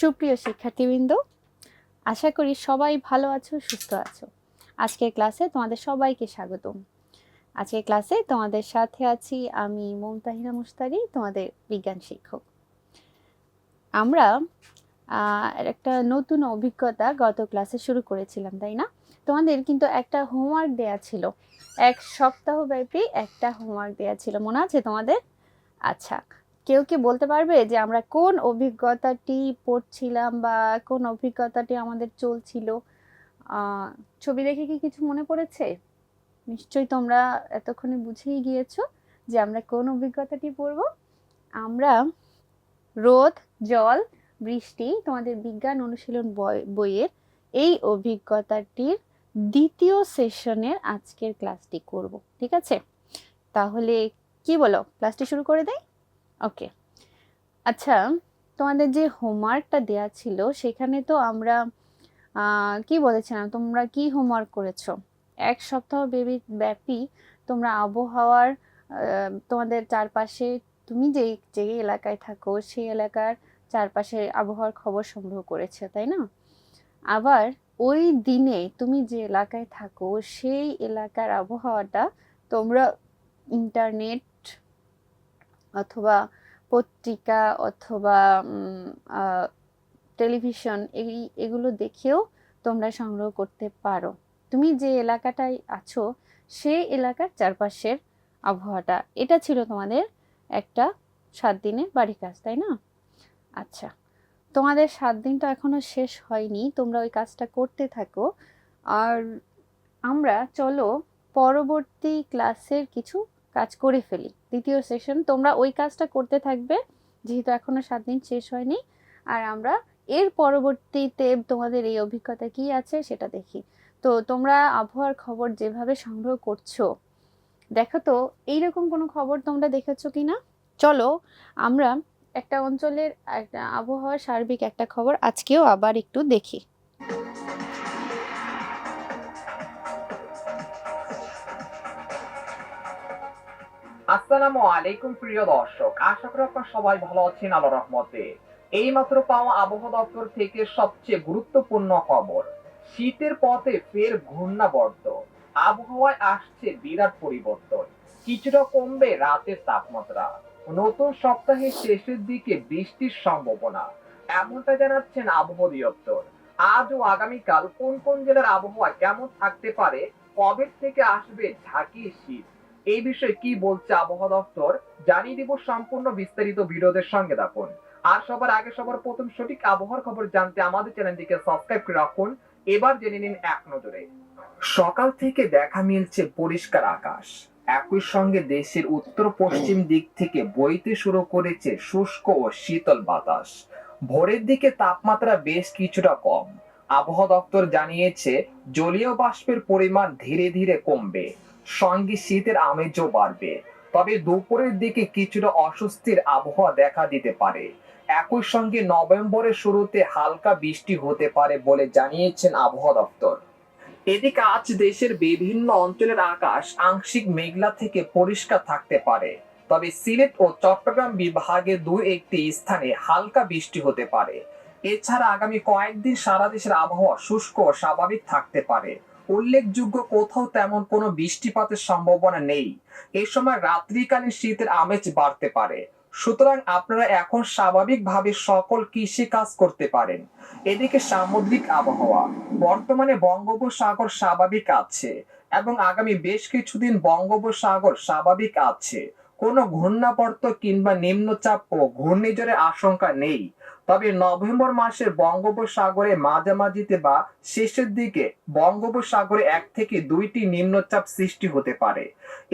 সুপ্রিয় শিক্ষার্থীবৃন্দ, আশা করি সবাই ভালো আছো, সুস্থ আছো। আজকের ক্লাসে তোমাদের সবাইকে স্বাগতম। আজকের ক্লাসে তোমাদের সাথে আছি আমি মমতাহিনা মুস্তারি তোমাদের বিজ্ঞান শিক্ষক। আমরা একটা নতুন অভিজ্ঞতা গত ক্লাসে শুরু করেছিলাম, তাই না? তোমাদের কিন্তু একটা হোমওয়ার্ক দেয়া ছিল। এক সপ্তাহ ব্যাপী একটা হোমওয়ার্ক দেয়া ছিল। মনে আছে তোমাদের? আচ্ছা কেউ কি বলতে পারবে যে আমরা কোন অভিজ্ঞতাটি পড়ছিলাম বা কোন অভিজ্ঞতাটি আমাদের চলছিল? ছবি দেখে কি কিছু মনে পড়েছে? নিশ্চয়ই তোমরা এতক্ষণে বুঝেই গিয়েছো যে আমরা কোন অভিজ্ঞতাটি পড়ব। আমরা রোদ, জল, বৃষ্টি, তোমাদের বিজ্ঞান অনুশীলন বই- বইয়ের এই অভিজ্ঞতাটির দ্বিতীয় সেশনের আজকের ক্লাসটি করব, ঠিক আছে? তাহলে কি বলো? ক্লাসটি শুরু করে দেই? ওকে আচ্ছা তোমাদের যে হোমওয়ার্কটা দেয়া ছিল, সেখানে তো আমরা কি বলেছিলাম? তোমরা কি হোমওয়ার্ক করেছ? এক সপ্তাহ বেবি- ব্যাপী তোমরা আবহাওয়ার তোমাদের চারপাশে, তুমি যে যে এলাকায় থাকো, সেই এলাকার চারপাশে আবহাওয়ার খবর সংগ্রহ করেছ, তাই না? আবার ওই দিনে তুমি যে এলাকায় থাকো, সেই এলাকার আবহাওয়াটা তোমরা ইন্টারনেট অথবা পত্রিকা অথবা টেলিভিশন, এই, এগুলো দেখেও তোমরা সংগ্রহ করতে পারো। তুমি যে এলাকাটায় আছো, সেই এলাকার চারপাশের আবহাওয়াটা, এটা ছিল তোমাদের একটা সাত দিনের বাড়ি কাজ, তাই না? আচ্ছা তোমাদের সাত দিন তো এখনও শেষ হয়নি, তোমরা ওই কাজটা করতে থাকো। আর আমরা, চলো, পরবর্তী ক্লাসের কিছু কাজ করে ফেলি। দ্বিতীয় সেশন তোমরা ওই কাজটা করতে থাকবে, যেহেতু এখনও সাত দিন শেষ হয়নি। আর আমরা এর পরবর্তীতে তোমাদের এই অভিজ্ঞতা কি আছে সেটা দেখি। তো তোমরা আবহাওয়ার খবর যেভাবে সংগ্রহ করছ, দেখো তো, এইরকম কোনো খবর তোমরা দেখেছ কি না চলো, আমরা একটা অঞ্চলের একটা আবহাওয়ার সার্বিক একটা খবর আজকেও আবার একটু দেখি। আসসালামু আলাইকুম প্রিয় দর্শক। আশা করি আপনারা সবাই ভালো আছেন আল্লাহ রহমতে। এই মাত্র পাওয়া আবহাওয়া দপ্তর থেকে সবচেয়ে গুরুত্বপূর্ণ খবর, শীতের পথে ফের ঘূর্ণাবর্ত। আবহাওয়ায় আসছে বিরাট পরিবর্তন, কিছুটা কমবে রাতের তাপমাত্রা। নতুন সপ্তাহের শেষের দিকে বৃষ্টির সম্ভাবনা, এমনটা জানাচ্ছেন আবহাওয়া দপ্তর আজ ও আগামীকাল কোন কোন জেলার আবহাওয়া কেমন থাকতে পারে, কবে থেকে আসবে ঝাঁকি শীত? এই বিষয়ে কি বলছে আবহাওয়া দপ্তর, জানিয়ে দিব সম্পূর্ণ বিস্তারিত ভিডিওদের সঙ্গে থাকুন। আর সবার আগে সবার প্রথম সঠিক আবহাওয়ার খবর জানতে আমাদের চ্যানেলটিকে সাবস্ক্রাইব করে রাখুন। এবার জেনে নিন এক নজরে। সকাল থেকে দেখা মিলছে পরিষ্কার আকাশ। একই সঙ্গে দেশের উত্তর পশ্চিম দিক থেকে বইতে শুরু করেছে শুষ্ক ও শীতল বাতাস। ভোরের দিকে তাপমাত্রা বেশ কিছুটা কম। আবহাওয়া দপ্তর জানিয়েছে, জলীয় বাষ্পের পরিমাণ ধীরে ধীরে কমবে। সঙ্গে শীতের আমেজও বাড়বে। তবে দুপুরের দিকে কিছুটা অস্বস্তির আবহাওয়া দেখা দিতে পারে। একই সঙ্গে নভেম্বরের শুরুতে হালকা বৃষ্টি হতে পারে বলে জানিয়েছেন আবহাওয়া দপ্তর। এদিকে আজ দেশের বিভিন্ন অঞ্চলের আকাশ আংশিক মেঘলা থেকে পরিষ্কার থাকতে পারে। তবে সিলেট ও চট্টগ্রাম বিভাগে দু, একটি স্থানে হালকা বৃষ্টি হতে পারে। এছাড়া আগামী কয়েকদিন সারা দেশের আবহাওয়া শুষ্ক ও স্বাভাবিক থাকতে পারে। উল্লেখযোগ্য কোথাও তেমন কোনো বৃষ্টিপাতের সম্ভাবনা নেই। এই সময় রাত্রিকালীন শীতের আমেজ বাড়তে পারে। সুতরাং আপনারা এখন স্বাভাবিকভাবে সকল কৃষি কাজ করতে পারেন। এদিকে সামুদ্রিক আবহাওয়া। বর্তমানে বঙ্গোপসাগর স্বাভাবিক আছে এবং আগামী বেশ কিছুদিন বঙ্গোপসাগর স্বাভাবিক আছে। কোনো ঘূর্ণাবর্ত কিংবা নিম্নচাপ ও ঘূর্ণিঝড়ের আশঙ্কা নেই। তবে নভেম্বর মাসে বঙ্গোপসাগরে মাঝামাঝিতে বা শেষের দিকে বঙ্গোপসাগরে এক থেকে দুইটি নিম্নচাপ সৃষ্টি হতে পারে।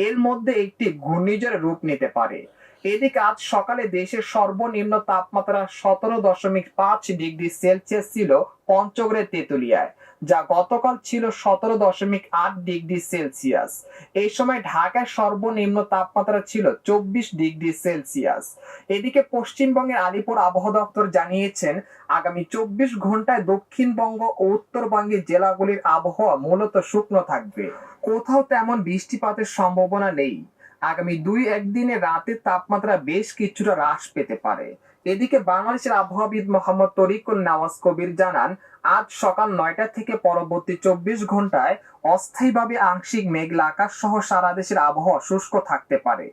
এর মধ্যে একটি ঘূর্ণিঝড় রূপ নিতে পারে। এদিকে আজ সকালে দেশের সর্বনিম্ন তাপমাত্রা সতেরো দশমিক পাঁচ ডিগ্রি সেলসিয়াস ছিল পঞ্চগড়ের তেঁতুলিয়ায়। যা গতকাল ছিল সতেরো দশমিক আট ডিগ্রি সেলসিয়াস। এই সময় ঢাকায় সর্বনিম্ন তাপমাত্রা ছিল চব্বিশ ডিগ্রি সেলসিয়াস। এদিকে পশ্চিমবঙ্গের আলিপুর আবহাওয়া দপ্তর জানিয়েছেন, আগামী চব্বিশ ঘন্টায় দক্ষিণবঙ্গ ও উত্তরবঙ্গের জেলাগুলির আবহাওয়া মূলত শুকনো থাকবে। কোথাও তেমন বৃষ্টিপাতের সম্ভাবনা নেই। আগামী দুই একদিনে রাতের তাপমাত্রা বেশ কিছুটা হ্রাস পেতে পারে। এদিকে বাংলাদেশের আবহাওয়াবিদ মোহাম্মদ তরিকুল নওয়াজ কবির জানান, আজ সকাল নয়টা থেকে পরবর্তী চব্বিশ ঘন্টায় অস্থায়ীভাবে আংশিক মেঘলা আকাশ সহ সারা দেশের আবহাওয়া শুষ্ক থাকতে পারে।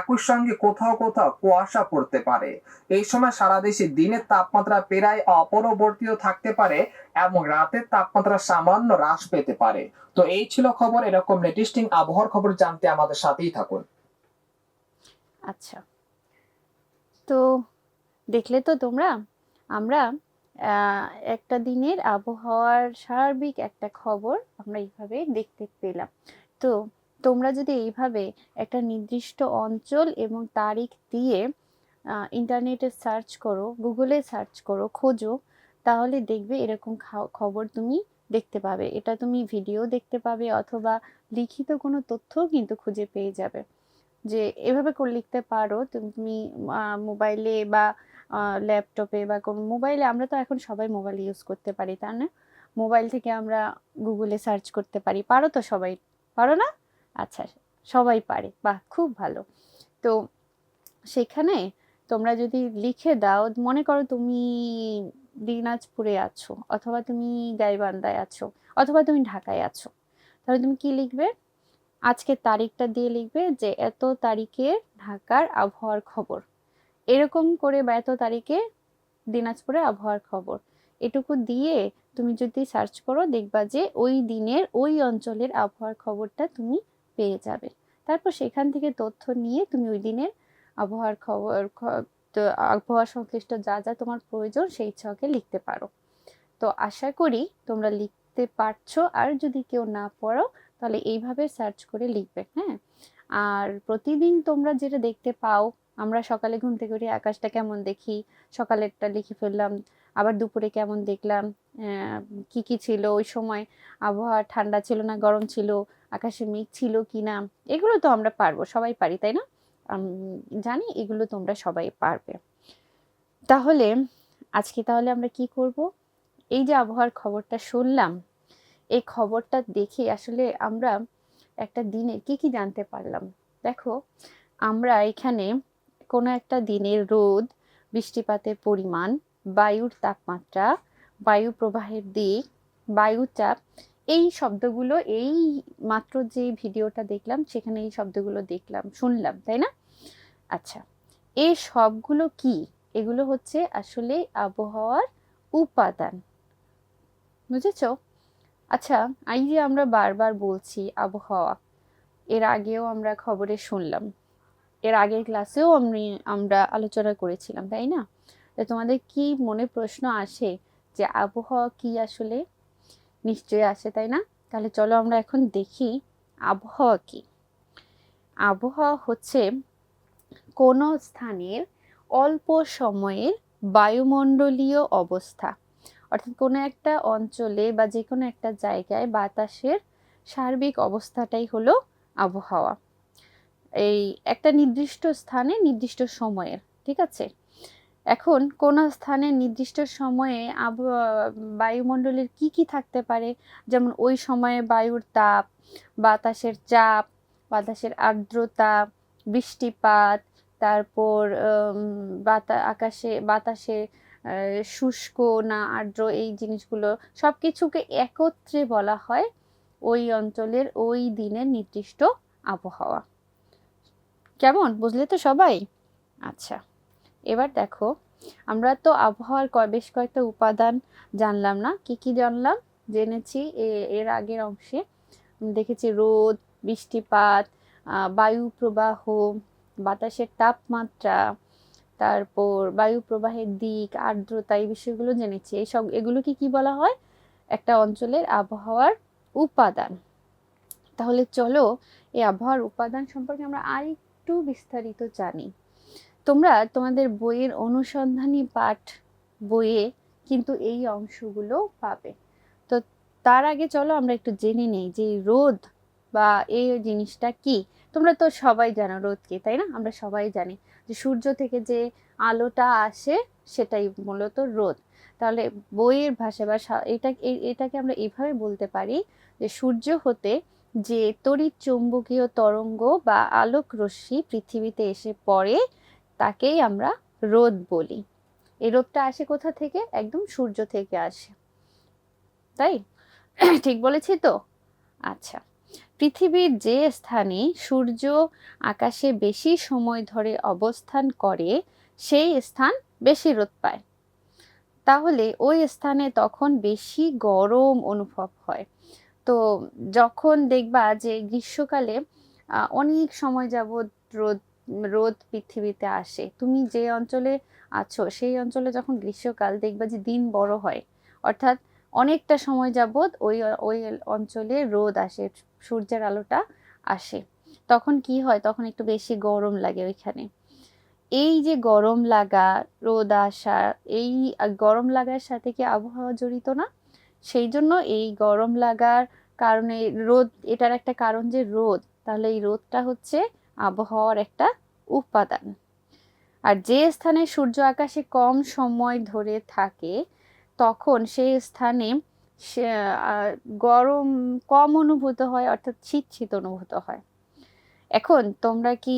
একই সঙ্গে কোথাও কোথাও কুয়াশা পড়তে পারে। এই সময় সারা দেশে দিনের তাপমাত্রা প্রায় অপরবর্তীয় থাকতে পারে এবং রাতের তাপমাত্রা সামান্য হ্রাস পেতে পারে। তো এই ছিল খবর, এরকম লেটেস্টিং আবহাওয়ার খবর জানতে আমাদের সাথেই থাকুন। আচ্ছা। তো দেখলে তো তোমরা? আমরা একটা দিনের আবহাওয়ার সার্বিক একটা খবর আমরা এইভাবে দেখতে পেলাম। তো তোমরা যদি এইভাবে একটা নির্দিষ্ট অঞ্চল এবং তারিখ দিয়ে ইন্টারনেটে সার্চ করো, গুগলে সার্চ করো, খোঁজো, তাহলে দেখবে এরকম খবর তুমি দেখতে পাবে। এটা তুমি ভিডিও দেখতে পাবে অথবা লিখিত কোনো তথ্যও কিন্তু খুঁজে পেয়ে যাবে। যে এভাবে করে লিখতে পারো, তুমি মোবাইলে বা ল্যাপটপে বা কোনো মোবাইলে আমরা তো এখন সবাই মোবাইল ইউজ করতে পারি, তাই না? মোবাইল থেকে আমরা গুগলে সার্চ করতে পারি। পারো তো সবাই? পারো না? আচ্ছা সবাই পারে। বাহ, খুব ভালো। তো সেখানে তোমরা যদি লিখে দাও, মনে করো তুমি দিনাজপুরে আছো অথবা তুমি গাইবান্ধায় আছো অথবা তুমি ঢাকায় আছো, তাহলে তুমি কি লিখবে? আজকের তারিখটা দিয়ে লিখবে যে এত তারিখে ঢাকার আবহাওয়ার খবর। এরকম করে বা এত তারিখে দিনাজপুরের আবহাওয়ার খবর। এটুকু দিয়ে তুমি যদি সার্চ করো, দেখবা যে ওই দিনের, ওই অঞ্চলের আবহাওয়ার খবরটা তুমি পেয়ে যাবে। তারপর সেখান থেকে তথ্য নিয়ে তুমি ওই দিনের আবহাওয়ার খবর আবহাওয়া সংশ্লিষ্ট যা যা তোমার প্রয়োজন সেই ছকে লিখতে পারো। তো আশা করি তোমরা লিখতে পারছ। আর যদি কেউ না পড়ো, তাহলে এইভাবে সার্চ করে লিখবে হ্যাঁ? আর প্রতিদিন তোমরা যেটা দেখতে পাও আমরা সকালে ঘুম থেকে উঠে আকাশটা কেমন দেখি, সকালেরটা লিখে ফেললাম, আবার দুপুরে কেমন দেখলাম কি কি ছিল, ওই সময় আবহাওয়া ঠান্ডা ছিল না, গরম ছিল, আকাশে মেঘ ছিল কি না এগুলো তো আমরা পারব, সবাই পারি, তাই না? জানি এগুলো তোমরা সবাই পারবে। তাহলে আজকে তাহলে আমরা কি করব? এই যে আবহাওয়ার খবরটা শুনলাম, এই খবরটা দেখে আসলে আমরা একটা দিনে কি কি জানতে পারলাম। দেখো, আমরা এখানে কোনো একটা দিনের রোদ, বৃষ্টিপাতের পরিমাণ, বায়ুর তাপমাত্রা, বায়ু প্রবাহের দিক বায়ুচাপ এই শব্দগুলো, এই মাত্র যে ভিডিওটা দেখলাম, সেখানে এই শব্দগুলো দেখলাম, শুনলাম, তাই না? আচ্ছা এই সবগুলো কি? এগুলো হচ্ছে আসলে আবহাওয়ার উপাদান। বুঝেছ? আচ্ছা এই যে আমরা বারবার বলছি আবহাওয়া, এর আগেও আমরা খবরে শুনলাম। এর আগের ক্লাসেও আমি, আমরা আলোচনা করেছিলাম, তাই না? তো তোমাদের কি মনে প্রশ্ন আসে যে আবহাওয়া কি আসলে? নিশ্চয়ই আসে, তাই না? তাহলে চলো আমরা এখন দেখি আবহাওয়া কি। আবহাওয়া হচ্ছে কোনো স্থানের অল্প সময়ের বায়ুমণ্ডলীয় অবস্থা। অর্থাৎ কোনো একটা অঞ্চলে বা যে কোনো একটা জায়গায় বাতাসের সার্বিক অবস্থাটাই হলো আবহাওয়া। এই একটা নির্দিষ্ট স্থানে নির্দিষ্ট সময়ের, ঠিক আছে? এখন কোন স্থানে নির্দিষ্ট সময়ে আবহাওয়া বায়ুমণ্ডলের কি কি থাকতে পারে? যেমন ওই সময়ে বায়ুর তাপ, বাতাসের চাপ, বাতাসের আর্দ্রতা, বৃষ্টিপাত, তারপর বাতা, আকাশে, বাতাসে শুষ্ক না আর্দ্র, এই জিনিসগুলো সব কিছুকে একত্রে বলা হয় ওই অঞ্চলের ওই দিনের নির্দিষ্ট আবহাওয়া। কেমন? বুঝলে তো সবাই? আচ্ছা এবার দেখো, আমরা তো আবহাওয়ার কয় বেশ কয়েকটা উপাদান জানলাম না। কি কি জানলাম? জেনেছি এর আগের অংশে দেখেছি রোদ, বৃষ্টিপাত বায়ু প্রবাহ, বাতাসের তাপমাত্রা, তারপর বায়ু প্রবাহের দিক, আর্দ্রতা, এই বিষয়গুলো জেনেছি। এই সব, এগুলোকে কি বলা হয়? একটা অঞ্চলের আবহাওয়ার উপাদান। তাহলে চলো, এই আবহাওয়ার উপাদান সম্পর্কে আমরা আরেকটু বিস্তারিত জানি। তোমরা তোমাদের বইয়ের অনুসন্ধানী পাঠ বইয়ে কিন্তু এই অংশগুলো পাবে। তো তার আগে চলো আমরা একটু জেনে নেই যে রোদ বা এই জিনিসটা কি? তোমরা তো সবাই জানো রোদ কি, তাই না? আমরা সবাই জানি যে সূর্য থেকে যে আলোটা আসে সেটাই মূলত রোদ তাহলে বইয়ের ভাষা বা এটা এটাকে আমরা এভাবে বলতে পারি যে সূর্য হতে যে তড়িৎ চৌম্বকীয় তরঙ্গ বা আলোক রশ্মি পৃথিবীতে এসে পড়ে, তাকেই আমরা রোদ বলি। এই রোদটা আসে কোথা থেকে? একদম সূর্য থেকে আসে। তাই? ঠিক বলেছি তো? আচ্ছা। পৃথিবীর যে স্থানে সূর্য আকাশে বেশি সময় ধরে অবস্থান করে, সেই স্থান বেশি রোদ পায়। তাহলে ওই স্থানে তখন বেশি গরম অনুভব হয়। তো যখন দেখবা যে গ্রীষ্মকালে অনেক সময় যাবৎ রোদ রোদ পৃথিবীতে আসে। তুমি যে অঞ্চলে আছো, সেই অঞ্চলে যখন গ্রীষ্মকাল দেখবা যে দিন বড় হয়। অর্থাৎ অনেকটা সময় যাবৎ ওই ওই অঞ্চলে রোদ আসে, সূর্যের আলোটা আসে। তখন কি হয়? তখন একটু বেশি গরম লাগে ওইখানে। এই যে গরম লাগা, রোদ আসা, এই গরম লাগার সাথে কি আবহাওয়া জড়িত না? সেই জন্য এই গরম লাগার কারণে রোদ, এটার একটা কারণ যে রোদ, তাহলে এই রোদটা হচ্ছে আবহাওয়ার একটা উপাদান। আর যে স্থানে সূর্য আকাশে কম সময় ধরে থাকে, তখন সেই স্থানে গরম কম অনুভূত হয়, অর্থাৎ শীত শীত অনুভূত হয়। এখন তোমরা কি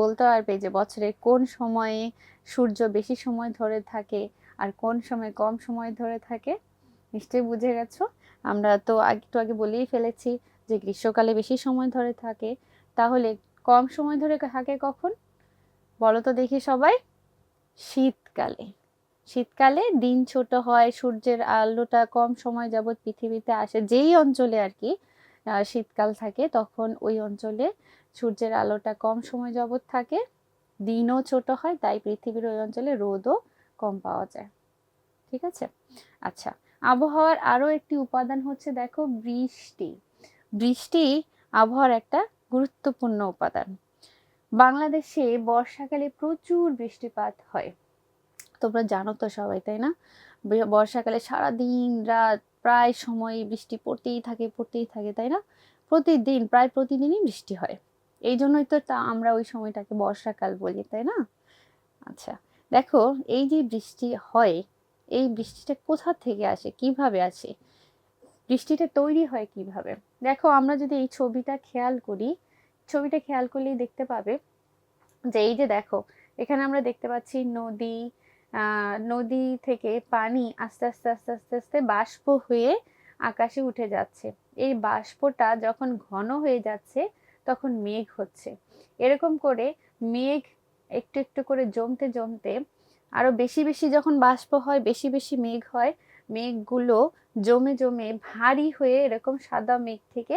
বলতে পারবে যে বছরে কোন সময়ে সূর্য বেশি সময় ধরে থাকে আর কোন সময় কম সময় ধরে থাকে? নিশ্চয়ই বুঝে গেছো। আমরা তো একটু আগে বলেই ফেলেছি যে গ্রীষ্মকালে বেশি সময় ধরে থাকে। তাহলে কম সময় ধরে থাকে কখন? বলো তো দেখি সবাই। শীতকালে। শীতকালে দিন ছোট হয়, সূর্যের আলোটা কম সময় যাবৎ পৃথিবীতে আসে। যেই অঞ্চলে আর কি শীতকাল থাকে, তখন ওই অঞ্চলে সূর্যের আলোটা কম সময় যাবৎ থাকে। দিনও ছোট হয়, তাই পৃথিবীর ওই অঞ্চলে রোদও কম পাওয়া যায়। ঠিক আছে? আচ্ছা আবহাওয়ার আরও একটি উপাদান হচ্ছে, দেখো, বৃষ্টি। বৃষ্টি আবহাওয়ার একটা গুরুত্বপূর্ণ উপাদান। বাংলাদেশে বর্ষাকালে প্রচুর বৃষ্টিপাত হয়। তোমরা জানো তো সবাই, তাই না? বর্ষাকালে সারা দিন রাত প্রায় সময় বৃষ্টি পড়তেই থাকে পড়তেই থাকে, তাই না? প্রতিদিন, প্রায় প্রতিদিনই বৃষ্টি হয়। এই জন্যই তো তা, আমরা ওই সময়টাকে বর্ষাকাল বলি, তাই না? আচ্ছা দেখো, এই যে বৃষ্টি হয় এই বৃষ্টিটা কোথা থেকে আসে? কীভাবে আসে? বৃষ্টিটা তৈরি হয় কীভাবে? দেখো, আমরা যদি এই ছবিটা খেয়াল করি, ছবিটা খেয়াল করলেই দেখতে পাবে যে এই যে দেখো, এখানে আমরা দেখতে পাচ্ছি নদী নদী থেকে পানি আস্তে আস্তে আস্তে আস্তে আস্তে বাষ্প হয়ে আকাশে উঠে যাচ্ছে। এই বাষ্পটা যখন ঘন হয়ে যাচ্ছে, তখন মেঘ হচ্ছে। এরকম করে মেঘ একটু একটু করে জমতে জমতে আরও বেশি বেশি যখন বাষ্প হয়, বেশি বেশি মেঘ হয়, মেঘগুলো জমে জমে ভারী হয়ে এরকম সাদা মেঘ থেকে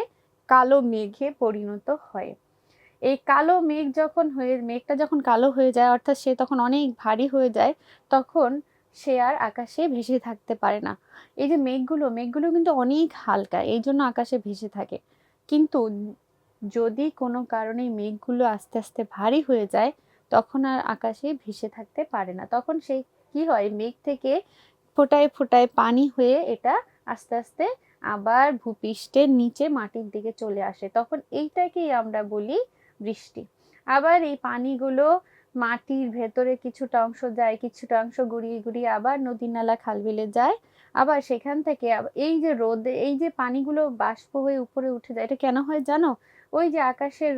কালো মেঘে পরিণত হয়। এই কালো মেঘ যখন হয়ে, মেঘটা যখন কালো হয়ে যায়, অর্থাৎ সে তখন অনেক ভারী হয়ে যায়, তখন সে আর আকাশে ভেসে থাকতে পারে না। এই যে মেঘগুলো মেঘগুলো কিন্তু অনেক হালকা, এই জন্য আকাশে ভেসে থাকে। কিন্তু যদি কোনো কারণে মেঘগুলো আস্তে আস্তে ভারী হয়ে যায় তখন আর আকাশে ভেসে থাকতে পারে না। তখন সেই কি হয়, মেঘ থেকে ফোটায় ফোটায় পানি হয়ে এটা আস্তে আস্তে আবার ভূপৃষ্ঠের নিচে মাটির দিকে চলে আসে। তখন এইটাকেই আমরা বলি বৃষ্টি। আবার এই পানিগুলো মাটির ভেতরে কিছুটা অংশ যায়, কিছুটা অংশ গুড়িয়ে গুড়িয়ে আবার নদী নালা খাল বিলে যায়। আবার সেখান থেকে এই যে রোদে, এই যে পানিগুলো বাষ্প হয়ে উপরে উঠে যায়, এটা কেন হয় জানো? ওই যে আকাশের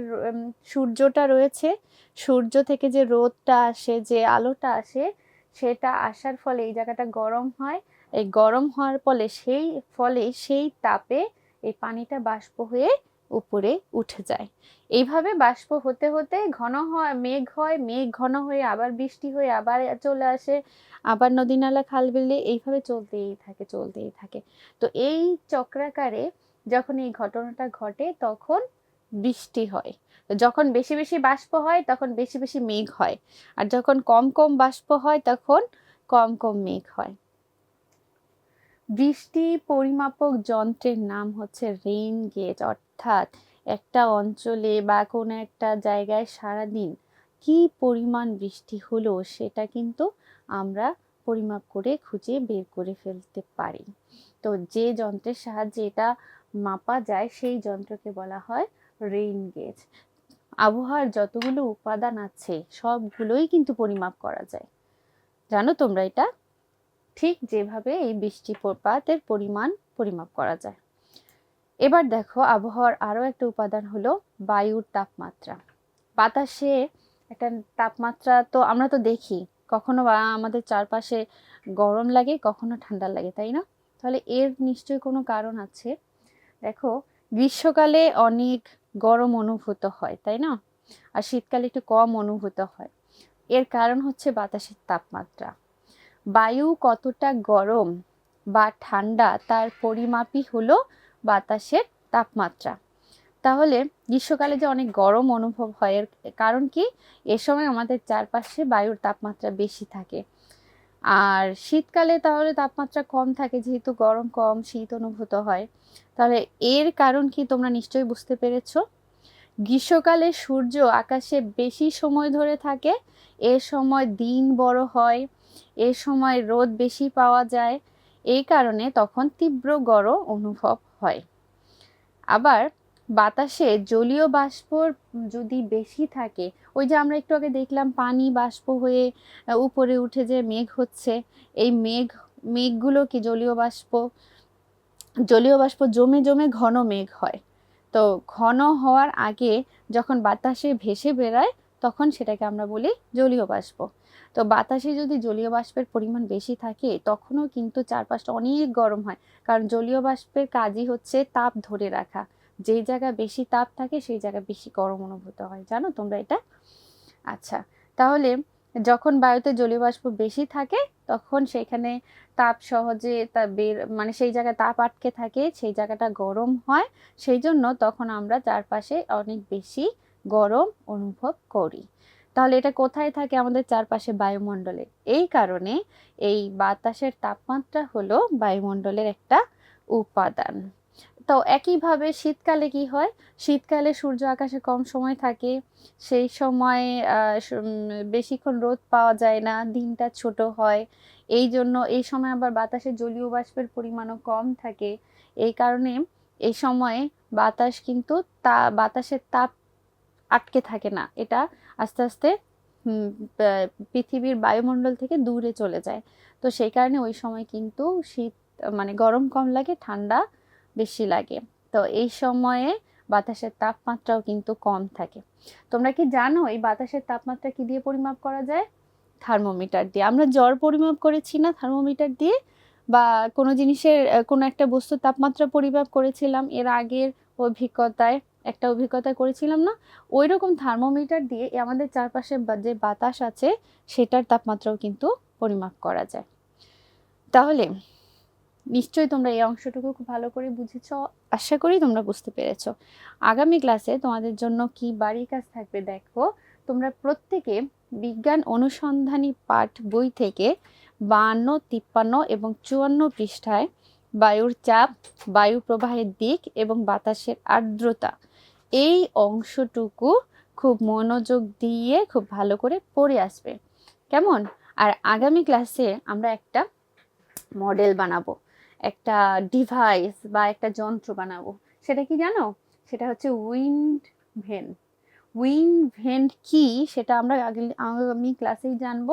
সূর্যটা রয়েছে, সূর্য থেকে যে রোদটা আসে, যে আলোটা আসে, সেটা আসার ফলে এই জায়গাটা গরম হয়। এই গরম হওয়ার ফলে সেই ফলে সেই তাপে এই পানিটা বাষ্প হয়ে উপরে উঠে যায়। এইভাবে বাষ্প হতে হতে ঘন হয়, মেঘ হয়, মেঘ ঘন হয়ে আবার বৃষ্টি হয়ে আবার চলে আসে, আবার নদী নালা খাল বিলে, এইভাবে চলতেই থাকে চলতেই থাকে। তো এই চক্রাকারে যখন এই ঘটনাটা ঘটে, তখন বৃষ্টি হয়। যখন বেশি বেশি বাষ্প হয়, তখন বেশি বেশি মেঘ হয়। আর যখন কম কম বাষ্প হয়, তখন কম কম মেঘ হয়। বৃষ্টি পরিমাপক যন্ত্রের নাম হচ্ছে রেইন গেজ অর্থাৎ একটা অঞ্চলে বা কোনো একটা জায়গায় সারাদিন কি পরিমাণ বৃষ্টি হলো, সেটা কিন্তু আমরা পরিমাপ করে খুঁজে বের করে ফেলতে পারি। তো যে যন্ত্রের সাহায্যে এটা মাপা যায়, সেই যন্ত্রকে বলা হয় রেইন গেজ। আবহাওয়ার যতগুলো উপাদান আছে, সবগুলোই কিন্তু পরিমাপ করা যায়। জানো তোমরা এটা? ঠিক যেভাবে এই বৃষ্টিপাতের পরিমাণ পরিমাপ করা যায়। এবার দেখো, আবহাওয়ার আরও একটা উপাদান হলো বায়ুর তাপমাত্রা। বাতাসে একটা তাপমাত্রা তো আমরা তো দেখি, কখনো আমাদের চারপাশে গরম লাগে, কখনো ঠান্ডা লাগে, তাই না? তাহলে এর নিশ্চয়ই কোনো কারণ আছে। দেখো, গ্রীষ্মকালে অনেক গরম অনুভূত হয়, তাই না? আর শীতকালে একটু কম অনুভূত হয়। এর কারণ হচ্ছে বাতাসের তাপমাত্রা। বায়ু কতটা গরম বা ঠান্ডা তার পরিমাপই হলো বাতাসের তাপমাত্রা। তাহলে গ্রীষ্মকালে যে অনেক গরম অনুভব হয়, এর কারণ কি? এ সময় আমাদের চারপাশে বায়ুর তাপমাত্রা বেশি থাকে। আর শীতকালে তাহলে তাপমাত্রা কম থাকে, যেহেতু গরম কম, শীত অনুভূত হয়। তাহলে এর কারণ কি তোমরা নিশ্চয়ই বুঝতে পেরেছ? গ্রীষ্মকালে সূর্য আকাশে বেশি সময় ধরে থাকে, এ সময় দিন বড় হয়, এ সময় রোদ বেশি পাওয়া যায়, এই কারণে তখন তীব্র গরম অনুভব হয়। আবার বাতাসে জলীয় বাষ্প যদি বেশি থাকে, ওই যে আমরা একটু আগে দেখলাম পানি বাষ্প হয়ে উপরে উঠে যে মেঘ হচ্ছে, এই মেঘ, মেঘগুলো কি জলীয় বাষ্প? জলীয় বাষ্প জমে জমে ঘন মেঘ হয়। তো ঘন হওয়ার আগে যখন বাতাসে ভেসে বেড়ায়, তখন সেটাকে আমরা বলি জলীয় বাষ্প। তো বাতাসে যদি জলীয় বাষ্পের পরিমাণ বেশি থাকে, তখনও কিন্তু চারপাশটা অনেক গরম হয়। কারণ জলীয় বাষ্পের কাজই হচ্ছে তাপ ধরে রাখা। যেই জায়গায় বেশি তাপ থাকে, সেই জায়গায় বেশি গরম অনুভূত হয়। জানো তোমরা এটা? আচ্ছা তাহলে যখন বায়ুতে জলীয় বাষ্প বেশি থাকে, তখন সেখানে তাপ সহজে তা বের মানে সেই জায়গায় তাপ আটকে থাকে, সেই জায়গাটা গরম হয়, সেই জন্য তখন আমরা চারপাশে অনেক বেশি গরম অনুভব করি। তাহলে এটা কোথায় থাকে আমাদের চারপাশে বায়ুমণ্ডলে? এই কারণে এই বাতাসের তাপমাত্রা হলো বায়ুমণ্ডলের একটা উপাদান। তো একইভাবে শীতকালে কি হয়? শীতকালে সূর্য আকাশে কম সময় থাকে, সেই সময় বেশিক্ষণ রোদ পাওয়া যায় না, দিনটা ছোট হয়। এই জন্য এই সময় আবার বাতাসে জলীয় বাষ্পের পরিমাণও কম থাকে। এই কারণে এই সময়ে বাতাস কিন্তু তা, বাতাসের তাপ আটকে থাকে না। এটা আস্তে আস্তে পৃথিবীর বায়ুমণ্ডল থেকে দূরে চলে যায়। তো সেই কারণে ওই সময় কিন্তু শীত মানে গরম কম লাগে, ঠান্ডা বেশি লাগে। তো এই সময়ে বাতাসের তাপমাত্রাও কিন্তু কম থাকে। তোমরা কি জানো এই বাতাসের তাপমাত্রা কি দিয়ে পরিমাপ করা যায়? থার্মোমিটার দিয়ে। আমরা জ্বর পরিমাপ করেছি না থার্মোমিটার দিয়ে বা কোনো জিনিসের কোনো একটা বস্তুর তাপমাত্রা পরিমাপ করেছিলাম। এর আগের অভিজ্ঞতায়, একটা অভিজ্ঞতা করেছিলাম না? ওই রকম থার্মোমিটার দিয়ে আমাদের চারপাশে যে বাতাস আছে, সেটার তাপমাত্রাও কিন্তু পরিমাপ করা যায়। তাহলে নিশ্চয়ই তোমরা এই অংশটুকু খুব ভালো করে বুঝেছ। আশা করি তোমরা বুঝতে পেরেছ। আগামী ক্লাসে তোমাদের জন্য কি বাড়ির কাজ থাকবে দেখো। তোমরা প্রত্যেকে বিজ্ঞান অনুসন্ধানী পাঠ বই থেকে বাহান্ন তিপ্পান্ন এবং চুয়ান্ন পৃষ্ঠায় বায়ুর চাপ, বায়ু প্রবাহের দিক এবং বাতাসের আর্দ্রতা এই অংশটুকু খুব মনোযোগ দিয়ে খুব ভালো করে পড়ে আসবে। কেমন? আর আগামী ক্লাসে আমরা একটা মডেল বানাবো। একটা ডিভাইস বা একটা যন্ত্র বানাবো। সেটা কি জানো? সেটা হচ্ছে উইন্ড ভেন উইন্ড ভেন কি সেটা আমরা আগে আগামী ক্লাসেই জানব।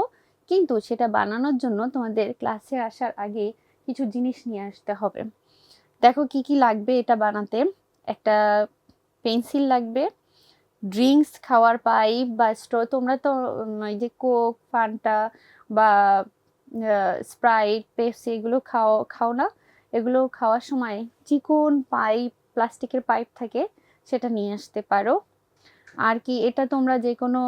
কিন্তু সেটা বানানোর জন্য তোমাদের ক্লাসে আসার আগে কিছু জিনিস নিয়ে আসতে হবে। দেখো কি কি লাগবে এটা বানাতে। একটা পেন্সিল লাগবে ড্রিঙ্কস খাওয়ার পাইপ বা স্ট্র তোমরা তো এই যে কোক ফান্টা বা স্প্রাইট পেপসি এগুলো খাও খাও না। এগুলো খাওয়ার সময় চিকন পাইপ প্লাস্টিকের পাইপ থাকে, সেটা নিয়ে আসতে পারো। আর কি, এটা তোমরা যে কোনো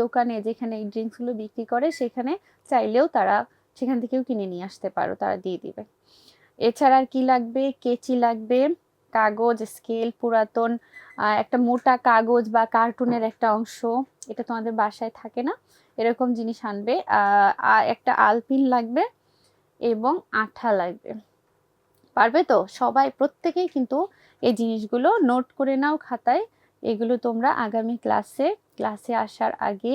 দোকানে যেখানে এই ড্রিঙ্কসগুলো বিক্রি করে, সেখানে চাইলেও তারা সেখান থেকেও কিনে নিয়ে আসতে পারো, তারা দিয়ে দিবে। এছাড়া আর কি লাগবে? কেচি লাগবে, কাগজ স্কেল পুরাতন একটা মোটা কাগজ বা কার্টুনের একটা অংশ, এটা তোমাদের বাসায় থাকে না? এরকম জিনিস আনবে একটা আলপিন লাগবে এবং আঠা লাগবে। পারবে তো? সবাই, প্রত্যেকেই কিন্তু এই জিনিসগুলো নোট করে নাও খাতায়। এগুলো তোমরা আগামী ক্লাসে ক্লাসে আসার আগে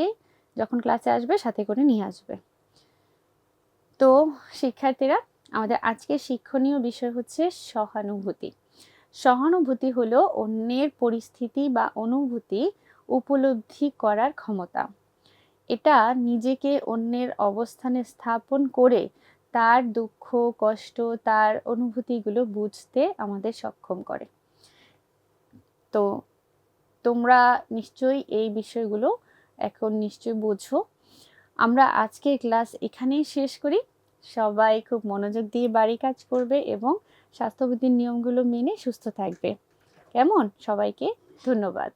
যখন ক্লাসে আসবে সাথে করে নিয়ে আসবে। তো, শিক্ষার্থীরা, আমাদের আজকের শিক্ষণীয় বিষয় হচ্ছে সহানুভূতি। সহানুভূতি হলো অন্যের পরিস্থিতি বা অনুভূতি উপলব্ধি করার ক্ষমতা। এটা নিজেকে অন্যের অবস্থানে স্থাপন করে তার দুঃখ, কষ্ট, তার অনুভূতিগুলো বুঝতে আমাদের সক্ষম করে। তো তোমরা নিশ্চয়ই এই বিষয়গুলো এখন নিশ্চয়ই বোঝো। আমরা আজকের ক্লাস এখানেই শেষ করি। সবাই খুব মনোযোগ দিয়ে বাড়ি কাজ করবে এবং স্বাস্থ্যবিধির নিয়মগুলো মেনে সুস্থ থাকবে। কেমন? সবাইকে ধন্যবাদ।